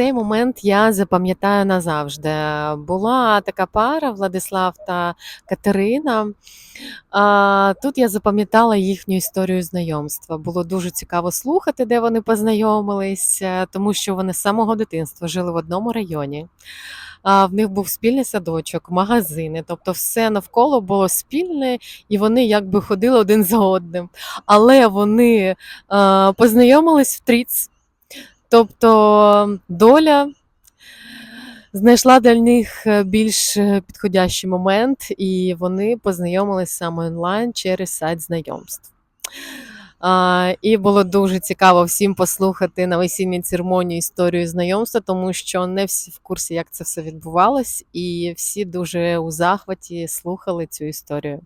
Цей момент я запам'ятаю назавжди. Була така пара Владислав та Катерина. Тут я запам'ятала їхню історію знайомства. Було дуже цікаво слухати, де вони познайомились, е, тому що вони з самого дитинства жили в одному районі. В них був спільний садочок, магазини, тобто все навколо було спільне, і вони якби ходили один за одним. Але вони а, познайомились в тріц. Тобто доля знайшла для них е, більш е, підходящий момент, і вони познайомилися саме онлайн через сайт знайомств. І було дуже цікаво всім послухати на весільній церемонії історію знайомства, тому що не всі в курсі, як це все відбувалось, і всі дуже у захваті слухали цю історію.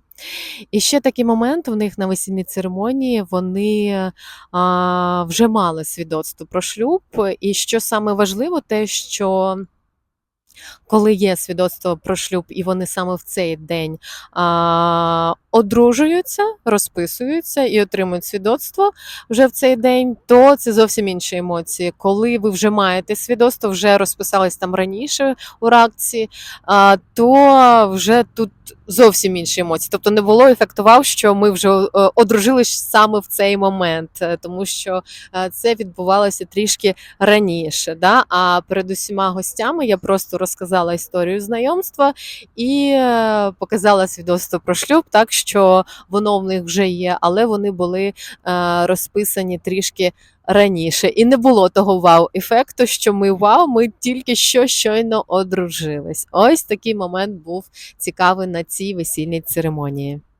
І ще такий момент у них на весільній церемонії вони а, вже мали свідоцтво про шлюб. І що саме важливо, те, що коли є свідоцтво про шлюб, і вони саме в цей день а, одружуються, розписуються і отримують свідоцтво вже в цей день, то це зовсім інші емоції. Коли ви вже маєте свідоцтво, вже розписались там раніше у ракці, то вже тут зовсім інші емоції. Тобто не було ефектував, що ми вже е, одружились саме в цей момент, е, тому що е, це відбувалося трішки раніше. Да? А перед усіма гостями я просто розказала історію знайомства і показала свідоцтво про шлюб, так що воно в них вже є, але вони були розписані трішки раніше. І не було того вау-ефекту, що ми вау, ми тільки що щойно одружились. Ось такий момент був цікавий на цій весільній церемонії.